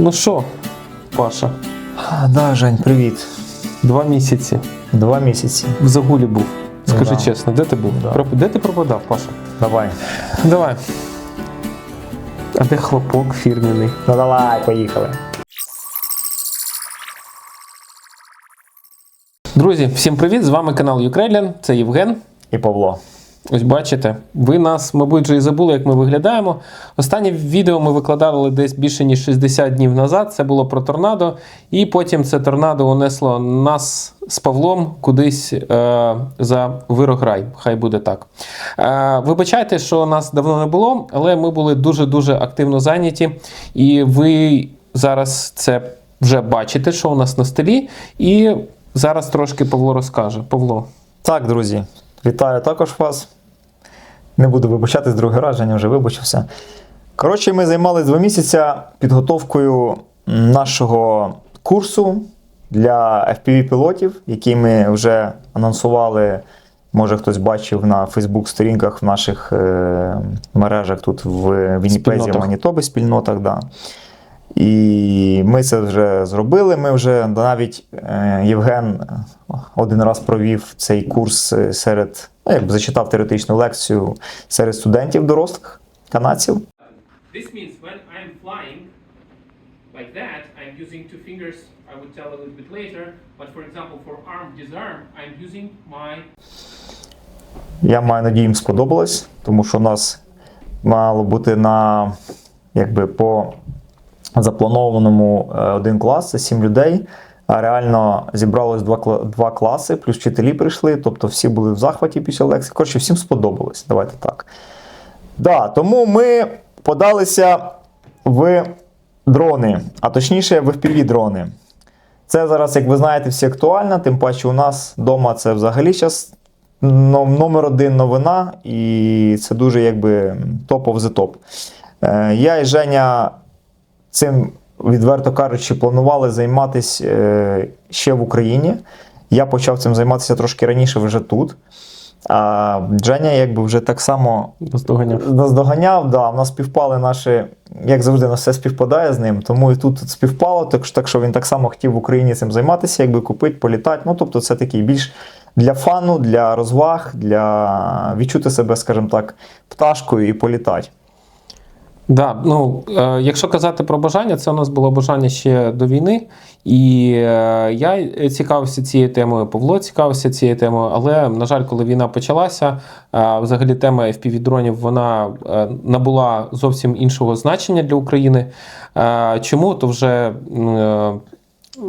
Ну що, Паша, Да, Жень, привіт. два місяці Два місяці. в загулі був. Скажи Да. чесно, де ти був? Да. Де ти пропадав, Паша? Давай. Давай. А де хлопок фірміний? Ну давай, поїхали. Друзі, всім привіт! З вами канал Ukrainian, це Євген. І Павло. Ось бачите, ви нас, мабуть, вже і забули, як ми виглядаємо. Останнє відео ми викладали десь більше ніж 60 днів назад. Це було про торнадо. І потім це торнадо унесло нас з Павлом кудись е, за вирограй. Хай буде так. Е, вибачайте, що нас давно не було, але ми були дуже-дуже активно зайняті. І ви зараз це вже бачите, що у нас на столі. І зараз трошки Павло розкаже. Павло. Так, друзі, вітаю також вас. Не буду вибачатись другий раз, Женя вже вибачився. Коротше, ми займалися два місяці підготовкою нашого курсу для FPV-пілотів, який ми вже анонсували. Може, хтось бачив на Фейсбук-сторінках в наших е, мережах тут в Вінніпезі. Манітобі, спільнотах. Да. І ми це вже зробили. Ми вже навіть е, Євген один раз провів цей курс е, серед, ну, якби зачитав теоретичну лекцію серед студентів дорослих канадців. This means when I'm flying like that, I'm using two fingers. I would tell a little bit later. But for example, for arm disarm, I'm using my Я маю надію, їм сподобалось, тому що у нас мало бути на якби по запланованому е, один клас, це сім людей. Реально зібралось два, два класи, плюс вчителі прийшли, тобто всі були в захваті після лекції. Коротше, всім сподобалось. Давайте так. Да, тому ми подалися в дрони, а точніше в FPV дрони. Це зараз, як ви знаєте, всі актуально, тим паче у нас вдома це взагалі зараз номер один новина, і це дуже якби топ of the топ. Е, Я і Женя цим, відверто кажучи, планували займатися е, ще в Україні. Я почав цим займатися трошки раніше вже тут. А Женя якби вже так само Наздоганяв. наздоганяв, да, в нас співпали наші, як завжди, на все співпадає з ним, тому і тут співпало, так, так що він так само хотів в Україні цим займатися, якби купити, політати. Ну, тобто, це такий більш для фану, для розваг, для відчути себе, скажімо так, пташкою і політати. Да, ну, е, якщо казати про бажання, це у нас було бажання ще до війни. І е, я цікавився цією темою, Павло цікавився цією темою, але, на жаль, коли війна почалася, е, взагалі тема FPV-дронів вона е, набула зовсім іншого значення для України. Е, чому? То вже. е,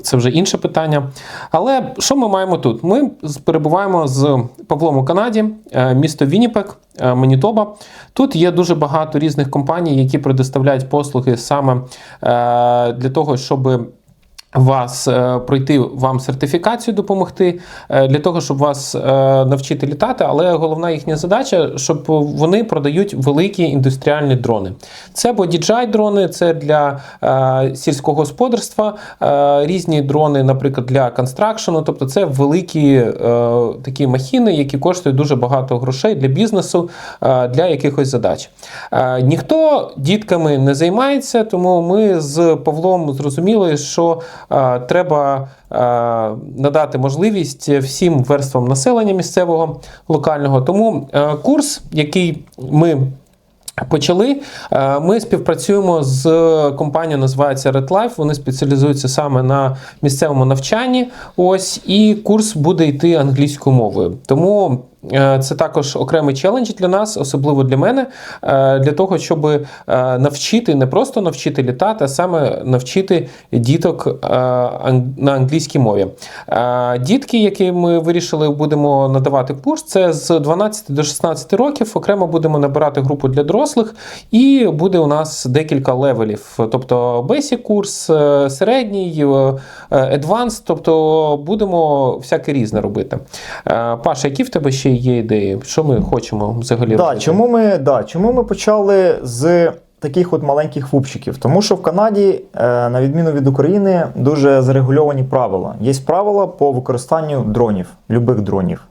це вже інше питання. Але що ми маємо тут? Ми перебуваємо з Павлом у Канаді, е, місто Вінніпек, е, Манітоба. Тут є дуже багато різних компаній, які предоставляють послуги саме е, для того, щоб вас е, пройти вам сертифікацію допомогти е, для того, щоб вас е, навчити літати. Але головна їхня задача, щоб вони продають великі індустріальні дрони. Це DJI дрони, це для сільського господарства, різні дрони, наприклад, для констракшену. Тобто це великі такі махіни, які коштують дуже багато грошей для бізнесу, для якихось задач. Ніхто дітками не займається, тому ми з Павлом зрозуміли, що треба е, надати можливість всім верствам населення місцевого локального. Тому е, курс, який ми Почали. Е, Ми співпрацюємо з компанією, називається Red Life. Вони спеціалізуються саме на місцевому навчанні. Ось і курс буде йти англійською мовою. Тому е, це також окремий челендж для нас, особливо для мене, е, для того, щоб е, навчити не просто навчити літати, а саме навчити діток е, на англійській мові. Е, Дітки, які ми вирішили, будемо надавати курс, це з 12 до 16 років. Окремо будемо набирати групу для дорослих, і буде у нас декілька левелів. Тобто basic курс, е, середній, е, advanced, тобто будемо всяке різне робити. Е, Паша, які в тебе ще є ідеї? Що ми хочемо взагалі Да, робити? чому, ми, да, чому ми почали з таких от маленьких фупчиків? Тому що в Канаді, е, на відміну від України, дуже зарегульовані правила. Є правила по використанню дронів, любих дронів.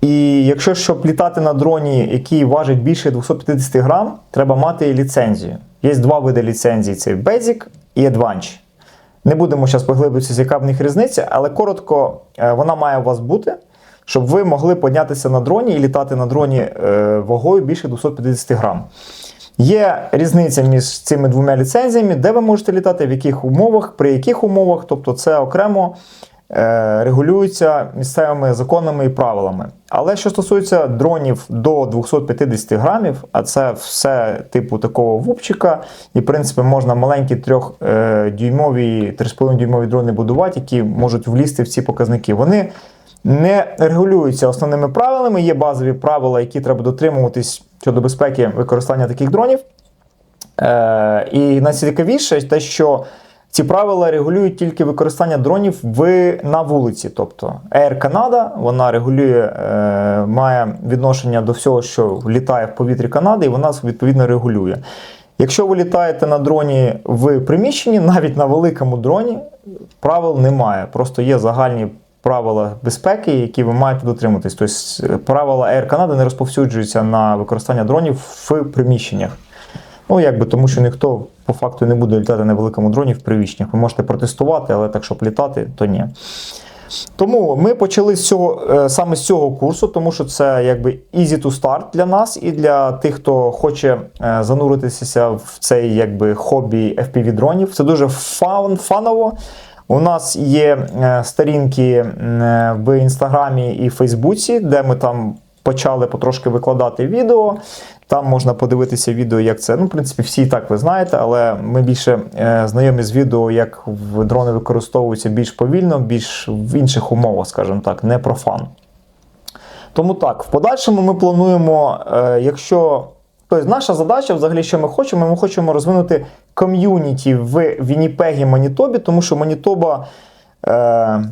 І якщо щоб літати на дроні, який важить більше 250 грам, треба мати ліцензію. Є два види ліцензії: це Basic і Advantage. Не будемо зараз поглиблюватися, яка в них різниця, але коротко, е, вона має у вас бути, щоб ви могли піднятися на дроні і літати на дроні е, вагою більше 250 грам. Є різниця між цими двома ліцензіями, де ви можете літати, в яких умовах, при яких умовах, тобто це окремо е, регулюється місцевими законами і правилами. Але що стосується дронів до 250 грамів, а це все типу такого вупчика, і в принципі можна маленькі 3-дюймові, 3,5 дюймові дрони будувати, які можуть влізти в ці показники. Вони не регулюються основними правилами. Є базові правила, які треба дотримуватись щодо безпеки використання таких дронів. Е, і найцікавіше те, що ці правила регулюють тільки використання дронів в, на вулиці. Тобто Air Canada вона регулює, е, має відношення до всього, що літає в повітрі Канади, і вона відповідно регулює. Якщо ви літаєте на дроні в приміщенні, навіть на великому дроні, правил немає. Просто є загальні правила безпеки, які ви маєте дотримуватись. Тобто е, правила Air Canada не розповсюджуються на використання дронів в приміщеннях. Ну, якби тому, що ніхто по факту не буде літати на великому дроні в приміщеннях. Ви можете протестувати, але так, щоб літати, то ні. Тому ми почали з цього, е, саме з цього курсу, тому що це якби easy to start для нас і для тих, хто хоче е, зануритися в цей якби хобі FPV дронів. Це дуже фан, фаново. У нас є е, сторінки е, в інстаграмі і Фейсбуці, де ми там почали потрошки викладати відео. Там можна подивитися відео, як це. Ну, в принципі, всі так ви знаєте, але ми більше е, знайомі з відео, як дрони використовуються більш повільно, більш в інших умовах, скажімо так, не про фан. Тому так, в подальшому ми плануємо, якщо. Тобто наша задача, взагалі, що ми хочемо, ми хочемо розвинути ком'юніті в Вінніпегі Манітобі, тому що Манітоба е,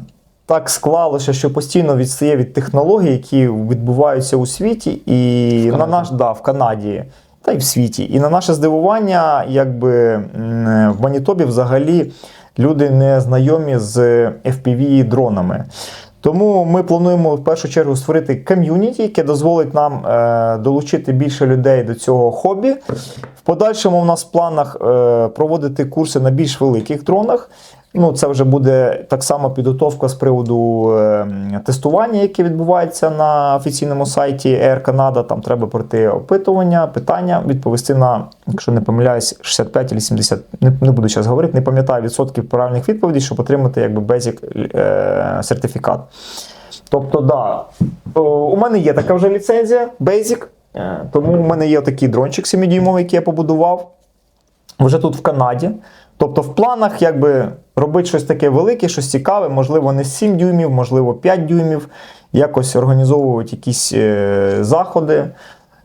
так склалося, що постійно відстає від технологій, які відбуваються у світі, і В на наш да, в Канаді. Та й в світі. І на наше здивування, якби в Манітобі взагалі люди не знайомі з FPV дронами. Тому ми плануємо в першу чергу створити ком'юніті, яке дозволить нам е, долучити більше людей до цього хобі. В подальшому у нас в планах е, проводити курси на більш великих дронах. Ну, це вже буде так само підготовка з приводу е, тестування, яке відбувається на офіційному сайті Air Canada. Там треба пройти опитування, питання, відповісти на, якщо не помиляюсь, 65 чи 70, не, не буду зараз говорити, не пам'ятаю відсотків правильних відповідей, щоб отримати якби basic е, сертифікат. Тобто, да, у мене є така вже ліцензія, Basic, е, тому у мене є такий дрончик 7-дюймовий, який я побудував вже тут в Канаді. Тобто в планах якби робити щось таке велике, щось цікаве, можливо, не 7 дюймів, можливо, 5 дюймів, якось організовувати якісь е, заходи.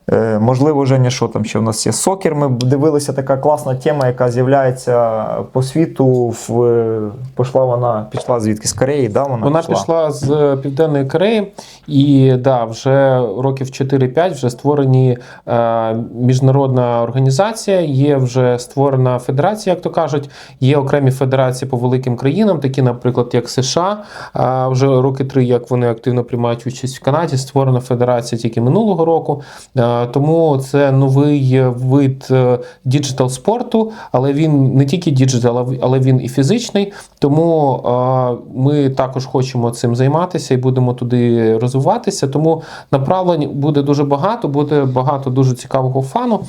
Е, можливо, Женя, що там ще в нас є сокер. Ми дивилися така класна тема, яка з'являється по світу. В, е, пішла вона пішла звідки з Кореї, да, вона, Вона пішла з е, Південної Кореї, і да, вже років 4-5 вже створені е, міжнародна організація, є вже створена федерація, як то кажуть. Є окремі федерації по великим країнам, такі, наприклад, як США. А вже роки три, як вони активно приймають участь в Канаді. Створена федерація тільки минулого року. Е, тому це новий вид е, діджитал спорту, але він не тільки діджитал, але він і фізичний. Тому е, ми також хочемо цим займатися і будемо туди розвиватися. Тому направлень буде дуже багато, буде багато дуже цікавого фану.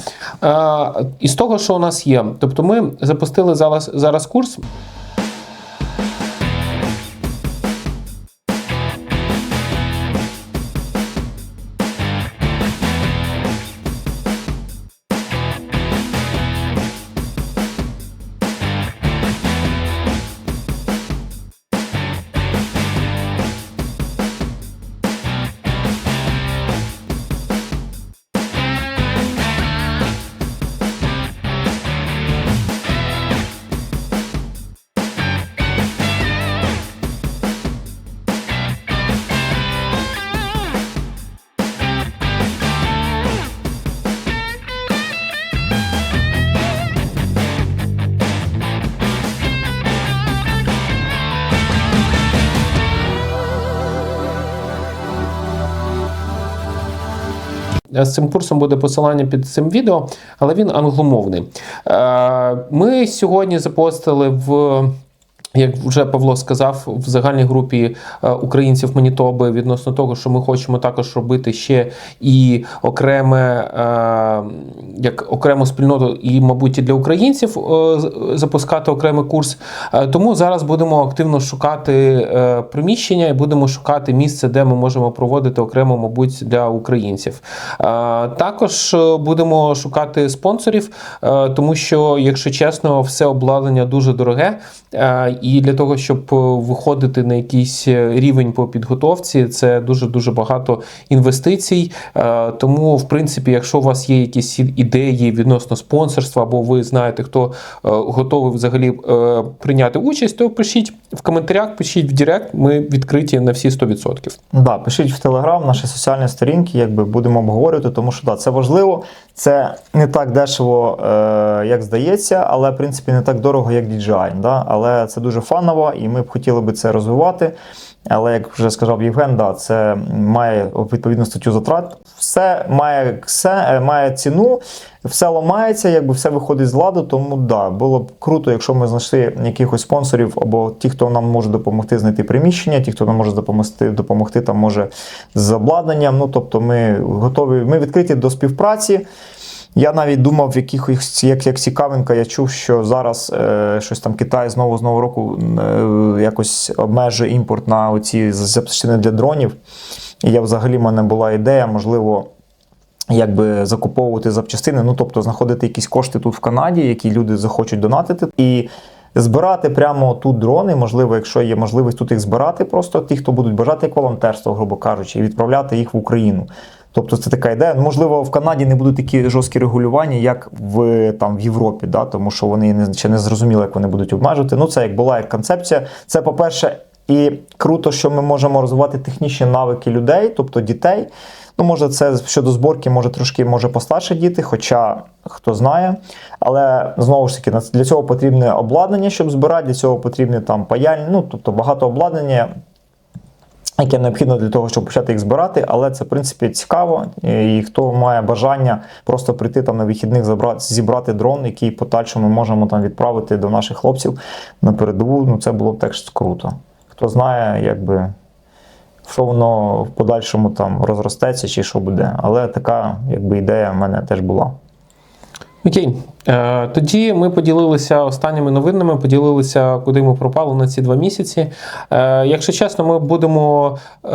Е, І з того, що у нас є, тобто ми запустили зараз, зараз курс. З цим курсом буде посилання під цим відео, але він англомовний. Е, Ми сьогодні запостили в. Як вже Павло сказав, в загальній групі е, українців Манітоби відносно того, що ми хочемо також робити ще і окреме, е, як окрему спільноту, і, мабуть, і для українців е, запускати окремий курс. Тому зараз будемо активно шукати приміщення і будемо шукати місце, де ми можемо проводити окремо, мабуть, для українців. Також будемо шукати спонсорів, тому що, якщо чесно, все обладнання дуже дороге. Е, І для того, щоб е, виходити на якийсь е, рівень по підготовці, це дуже дуже багато інвестицій. Тому, в принципі, якщо у вас є якісь ідеї відносно спонсорства, або ви знаєте, хто готовий взагалі прийняти участь, то пишіть в коментарях, пишіть в Директ. Ми відкриті на всі 100%. Да, пишіть в Телеграм, наші соціальні сторінки, якби будемо обговорювати, тому що да, це важливо. Це не так дешево, е, як здається, але в принципі не так дорого, як DJI. Да? Але це дуже фаново, і ми б хотіли би це розвивати. Але як вже сказав Євген, да, це має відповідну статтю затрат. Все має все, е, має ціну, все ламається, якби все виходить з ладу. Тому да, було б круто, якщо ми знайшли якихось спонсорів або ті, хто нам може допомогти знайти приміщення, ті, хто нам може допомогти, допомогти там може з обладнанням. Ну тобто, ми готові, ми відкриті до співпраці. Я навіть думав, в якихось, як, як цікавинка, я чув, що зараз е, щось там Китай знову з нового року е, якось обмежує імпорт на оці запчастини для дронів. І я взагалі в мене була ідея, можливо, якби закуповувати запчастини, ну тобто знаходити якісь кошти тут в Канаді, які люди захочуть донатити. І збирати прямо тут дрони, можливо, якщо є можливість тут їх збирати, просто ті, хто будуть бажати як волонтерство, грубо кажучи, і відправляти їх в Україну. Тобто це така ідея. Ну, Можливо, в Канаді не будуть такі жорсткі регулювання, як в, там, в Європі, да? тому що вони не, ще не зрозуміли, як вони будуть обмежувати. Ну, це як була як концепція. Це, по-перше, і круто, що ми можемо розвивати технічні навики людей, тобто дітей. Ну, може, це щодо зборки, може трошки може постарше діти, хоча хто знає. Але знову ж таки, для цього потрібне обладнання, щоб збирати, для цього потрібне там паяльні, ну тобто багато обладнання, яке необхідно для того, щоб почати їх збирати, але це в принципі цікаво. І хто має бажання просто прийти там на вихідних забрати, зібрати дрон, який подальшому ми можемо там відправити до наших хлопців на передову, ну це було б теж круто. Хто знає, якби. Що воно в подальшому там розростеться чи що буде. Але така якби ідея в мене теж була. Окей, тоді ми поділилися останніми новинами, поділилися, куди ми пропали на ці два місяці. Е, Якщо чесно, ми будемо е,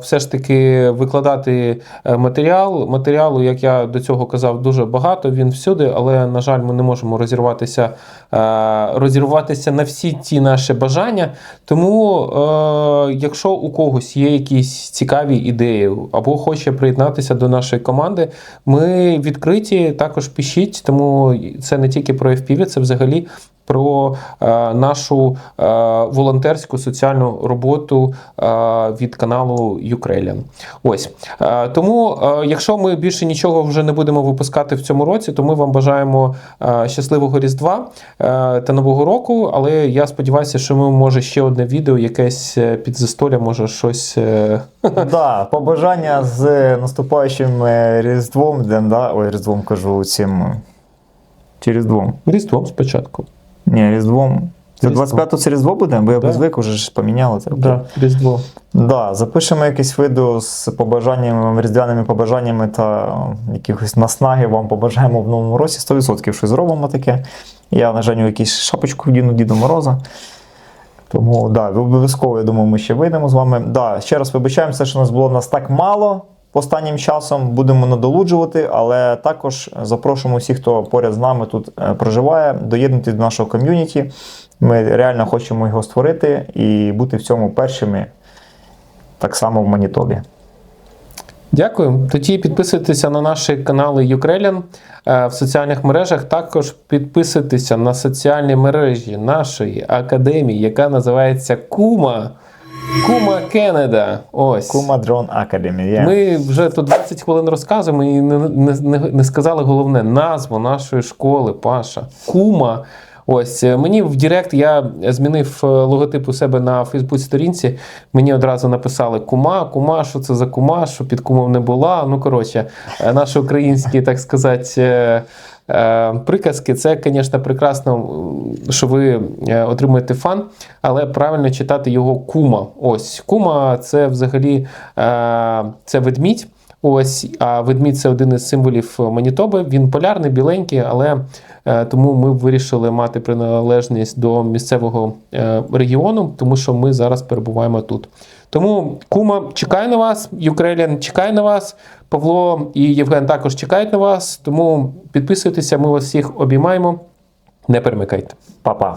все ж таки викладати е, матеріал. Матеріалу, як я до цього казав, дуже багато. Він всюди, але на жаль, ми не можемо розірватися, е, розірватися на всі ті наші бажання. Тому, е, якщо у когось є якісь цікаві ідеї або хоче приєднатися до нашої команди, ми відкриті. Також пишіть, тому це не тільки про FPV, це взагалі. Про е, нашу е, волонтерську соціальну роботу е, від каналу Ukrainian. Ось тому, якщо ми більше нічого вже не будемо випускати в цьому році, то ми вам бажаємо щасливого Різдва та Нового року. Але я сподіваюся, що ми може ще одне відео, якесь під застолля, може щось. Да, побажання з наступаючим Різдвом, да? ой, Різдвом кажу цим. Чи Різдвом? Різдвом спочатку. Ні, Різдвом. Це Різдво. 25 це Різдво буде, бо я Да. звик вже ж поміняли це. Да, Різдво. Да, запишемо якесь відео з побажаннями, різдвяними побажаннями та якихось наснаги вам побажаємо в новому році. 100% щось зробимо таке. Я на Женю якусь шапочку вдіну Діда Мороза. Тому да, обов'язково, я думаю, ми ще вийдемо з вами. Да, ще раз вибачаємося, що нас було нас так мало останнім часом. Будемо надолуджувати, але також запрошуємо всіх, хто поряд з нами тут е, проживає, доєднуйтесь до нашого ком'юніті. Ми реально хочемо його створити і бути в цьому першими так само в Манітобі. Дякую. Тоді підписуйтеся на наші канали Ukrainian е, в соціальних мережах. Також підписуйтеся на соціальні мережі нашої академії, яка називається Кума. Кума Кенеда. Ось. Кума Academy. Є. Ми вже тут 20 хвилин розказуємо і не, не, не, не сказали головне назву нашої школи, Паша. Кума. Ось е, мені в Директ я змінив е, логотип у себе на Фейсбук сторінці. Мені одразу написали кума, кума, що це за кума, що під кумом не була. Ну коротше, е, наші українські, так сказати. Е, Приказки, це, звісно, прекрасно, що ви е, отримуєте фан, але правильно читати його кума. Ось кума це взагалі е, це ведмідь. Ось, а ведмідь це один із символів Манітоби. Він полярний, біленький, але тому ми вирішили мати приналежність до місцевого е, регіону, тому що ми зараз перебуваємо тут. Тому Кума чекає на вас, Юкрелін чекає на вас, Павло і Євген також чекають на вас. Тому підписуйтеся, ми вас всіх обіймаємо. Не перемикайте. Па-па.